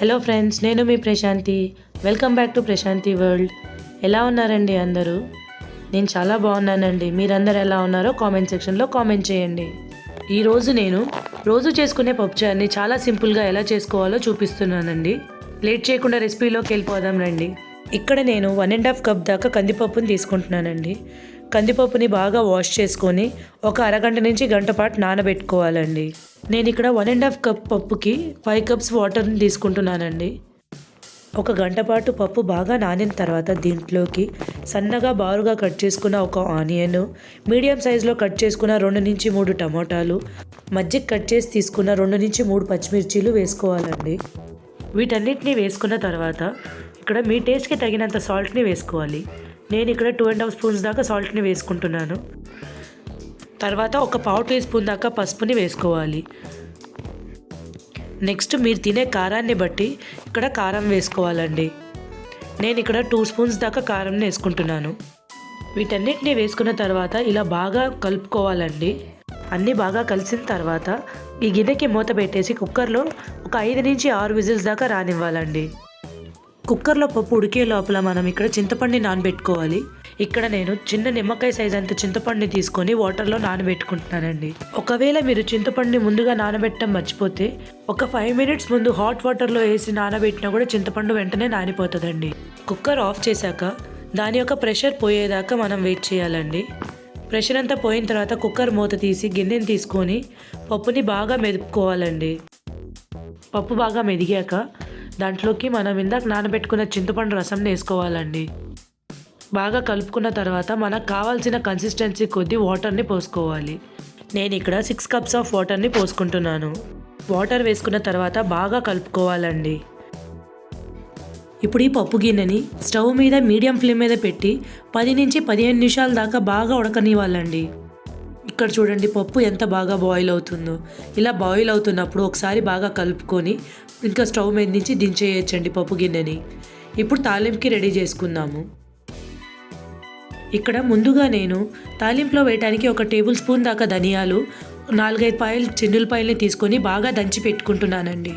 Hello friends నేను మీ Prashanti. Welcome back to Prashanti world. ఎలా ఉన్నారండి అందరూ? నేను చాలా బాగున్నానండి. మీరందరూ ఎలా ఉన్నారో కామెంట్ సెక్షన్లో కామెంట్ చేయండి. ఈరోజు నేను రోజు చేసుకునే పప్పుచారుని చాలా సింపుల్గా ఎలా చేసుకోవాలో చూపిస్తున్నానండి. లేట్ చేయకుండా రెసిపీలోకి వెళ్ళిపోదాం రండి. ఇక్కడ నేను వన్ అండ్ హాఫ్ కప్ దాకా కందిపప్పుని తీసుకుంటున్నానండి. కందిపప్పుని బాగా వాష్ చేసుకొని ఒక అరగంట నుంచి గంట పాటు నానబెట్టుకోవాలండి. నేను ఇక్కడ వన్ అండ్ హాఫ్ కప్ పప్పుకి ఫైవ్ కప్స్ వాటర్ని తీసుకుంటున్నానండి. ఒక గంట పాటు పప్పు బాగా నానిన తర్వాత దీంట్లోకి సన్నగా బారుగా కట్ చేసుకున్న ఒక ఆనియన్ మీడియం సైజులో కట్ చేసుకున్న రెండు నుంచి మూడు టమోటాలు మజ్జిగ కట్ చేసి తీసుకున్న రెండు నుంచి మూడు పచ్చిమిర్చీలు వేసుకోవాలండి. వీటన్నిటిని వేసుకున్న తర్వాత ఇక్కడ మీ టేస్ట్కి తగినంత సాల్ట్ని వేసుకోవాలి. నేను ఇక్కడ టూ అండ్ హాఫ్ స్పూన్స్ దాకా సాల్ట్ని వేసుకుంటున్నాను. తర్వాత ఒక పావు టీ స్పూన్ దాకా పసుపుని వేసుకోవాలి. నెక్స్ట్ మీరు తినే కారాన్ని బట్టి ఇక్కడ కారం వేసుకోవాలండి. నేను ఇక్కడ టూ స్పూన్స్ దాకా కారం వేసుకుంటున్నాను. వీటన్నిటిని వేసుకున్న తర్వాత ఇలా బాగా కలుపుకోవాలండి. అన్నీ బాగా కలిసిన తర్వాత ఈ గిన్నెకి మూత పెట్టేసి కుక్కర్లో ఒక ఐదు నుంచి ఆరు విజిల్స్ దాకా రానివ్వాలండి. కుక్కర్లో పప్పు ఉడికే లోపల మనం ఇక్కడ చింతపండు నానబెట్టుకోవాలి. ఇక్కడ నేను చిన్న నిమ్మకాయ సైజ్ అంత చింతపండుని తీసుకొని వాటర్లో నానబెట్టుకుంటున్నానండి. ఒకవేళ మీరు చింతపండుని ముందుగా నానబెట్టడం మర్చిపోతే ఒక ఫైవ్ మినిట్స్ ముందు హాట్ వాటర్లో వేసి నానబెట్టినా కూడా చింతపండు వెంటనే నానిపోతుందండి. కుక్కర్ ఆఫ్ చేశాక దాని యొక్క ప్రెషర్ పోయేదాకా మనం వెయిట్ చేయాలండి. ప్రెషర్ అంతా పోయిన తర్వాత కుక్కర్ మూత తీసి గిన్నెని తీసుకొని పప్పుని బాగా మెదుపుకోవాలండి. పప్పు బాగా మెదిగాక దాంట్లోకి మనం ఇందాక నానబెట్టుకున్న చింతపండు రసంని వేసుకోవాలండి బాగా కలుపుకున్న తర్వాత మనకు కావాల్సిన కన్సిస్టెన్సీ కొద్దీ వాటర్ని పోసుకోవాలి. నేను ఇక్కడ సిక్స్ కప్స్ ఆఫ్ వాటర్ని పోసుకుంటున్నాను. వాటర్ వేసుకున్న తర్వాత బాగా కలుపుకోవాలండి. ఇప్పుడు ఈ పప్పు గిన్నెని స్టవ్ మీద మీడియం ఫ్లేమ్ మీద పెట్టి పది నుంచి పదిహేను నిమిషాల దాకా బాగా ఉడకనివ్వాలండి. ఇక్కడ చూడండి పప్పు ఎంత బాగా బాయిల్ అవుతుందో. ఇలా బాయిల్ అవుతున్నప్పుడు ఒకసారి బాగా కలుపుకొని ఇంకా స్టవ్ మీద నుంచి దించేయచ్చండి పప్పు గిన్నెని. ఇప్పుడు తాలింపుకి రెడీ చేసుకుందాము. ఇక్కడ ముందుగా నేను తాలింపులో వేయడానికి ఒక టేబుల్ స్పూన్ దాకా ధనియాలు నాలుగైదు పాయలు చిన్నులపాయలని తీసుకొని బాగా దంచి పెట్టుకుంటున్నానండి.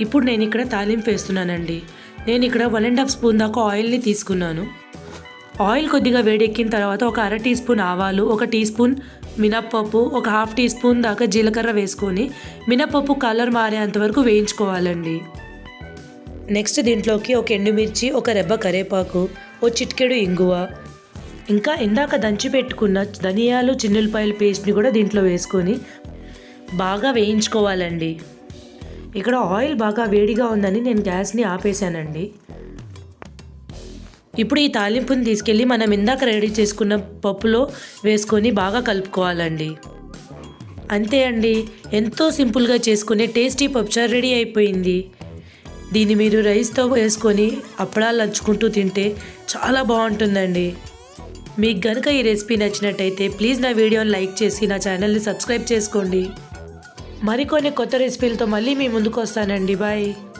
ఇప్పుడు నేను ఇక్కడ తాలింపు వేస్తున్నానండి. నేను ఇక్కడ వన్ అండ్ హాఫ్ స్పూన్ దాకా ఆయిల్ని తీసుకున్నాను. ఆయిల్ కొద్దిగా వేడెక్కిన తర్వాత ఒక అర టీ స్పూన్ ఆవాలు ఒక టీ స్పూన్ మినప్పప్పు ఒక హాఫ్ టీ స్పూన్ దాకా జీలకర్ర వేసుకొని మినప్పప్పు కలర్ మారేంత వరకు వేయించుకోవాలండి. నెక్స్ట్ దీంట్లోకి ఒక ఎండుమిర్చి ఒక రెబ్బ కరేపాకు ఓ చిటికెడు ఇంగువ ఇంకా ఇందాక దంచి పెట్టుకున్న ధనియాలు చిన్నులపాయల పేస్ట్ని కూడా దీంట్లో వేసుకొని బాగా వేయించుకోవాలండి. ఇక్కడ ఆయిల్ బాగా వేడిగా ఉందని నేను గ్యాస్ని ఆపేశానండి. ఇప్పుడు ఈ తాలింపుని తీసుకెళ్ళి మనం ఇందాక రెడీ చేసుకున్న పప్పులో వేసుకొని బాగా కలుపుకోవాలండి. అంతే అండి. ఎంతో సింపుల్గా చేసుకునే టేస్టీ పప్పుచారు రెడీ అయిపోయింది. దీన్ని మీరు రైస్తో వేసుకొని అప్పడాలు లంచుకుంటూ తింటే చాలా బాగుంటుందండి. మీకు గనుక ఈ రెసిపీ నచ్చినట్టయితే ప్లీజ్ నా వీడియోని లైక్ చేసి నా ఛానల్ని సబ్స్క్రైబ్ చేసుకోండి. మరికొన్ని కొత్త రెసిపీలతో మళ్ళీ మీ ముందుకు వస్తానండి. బాయ్.